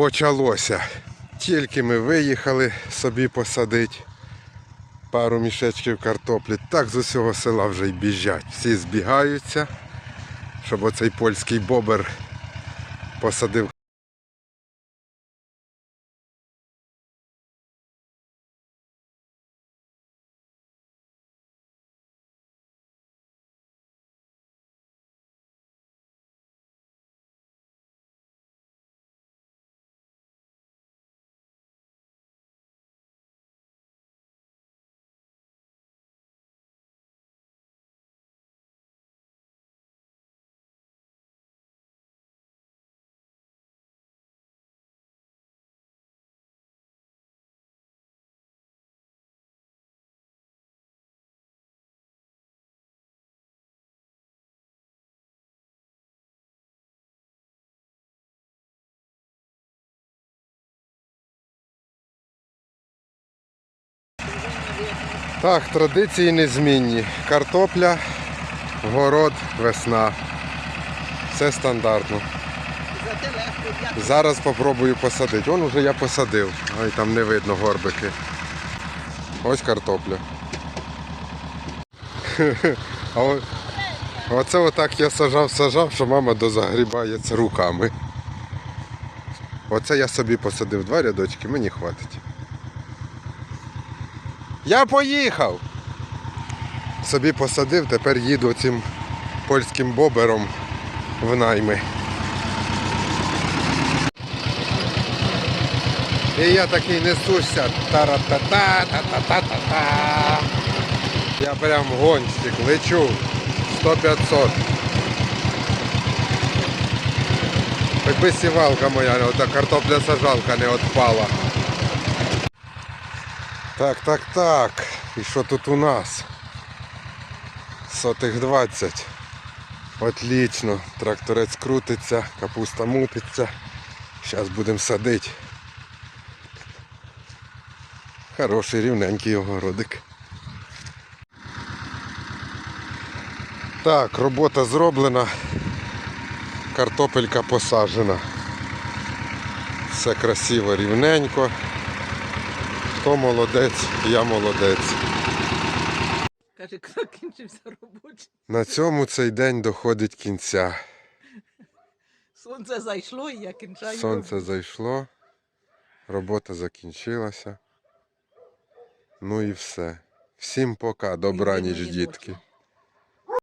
почалося. Тільки ми виїхали собі посадити пару мішечків картоплі. Так з усього села вже й біжать. Всі збігаються, щоб оцей польський бобер посадив. Так, традиції незмінні. Картопля, город, весна. Все стандартно. Зараз спробую посадити. Вон уже я посадив. Ой, там не видно горбики. Ось картопля. А оце отак я сажав, сажав, що мама дозагрібається руками. Оце я собі посадив два рядочки, мені хватить. Я поїхав. Собі посадив, тепер їду цим польським бобером в найми. І я такий несуся. Тара-та-та, та-та-та-та-та. Я прям гонщик, лечу 100-500. Хоч би сівалка моя, ота картопля сажалка не відпала. Так, так, так. І що тут у нас? Сотих 20. Отлично. Тракторець крутиться, капуста мутиться. Зараз будемо садити. Хороший рівненький огородик. Так, робота зроблена. Картопелька посаджена. Все красиво, рівненько. Хто молодець, я молодець. Каже, коли кінчився робочий. На цьому цей день доходить кінця. Сонце зайшло і я кінчаю. Сонце зайшло, робота закінчилася. Ну і все. Всім пока, добра ніч, дітки.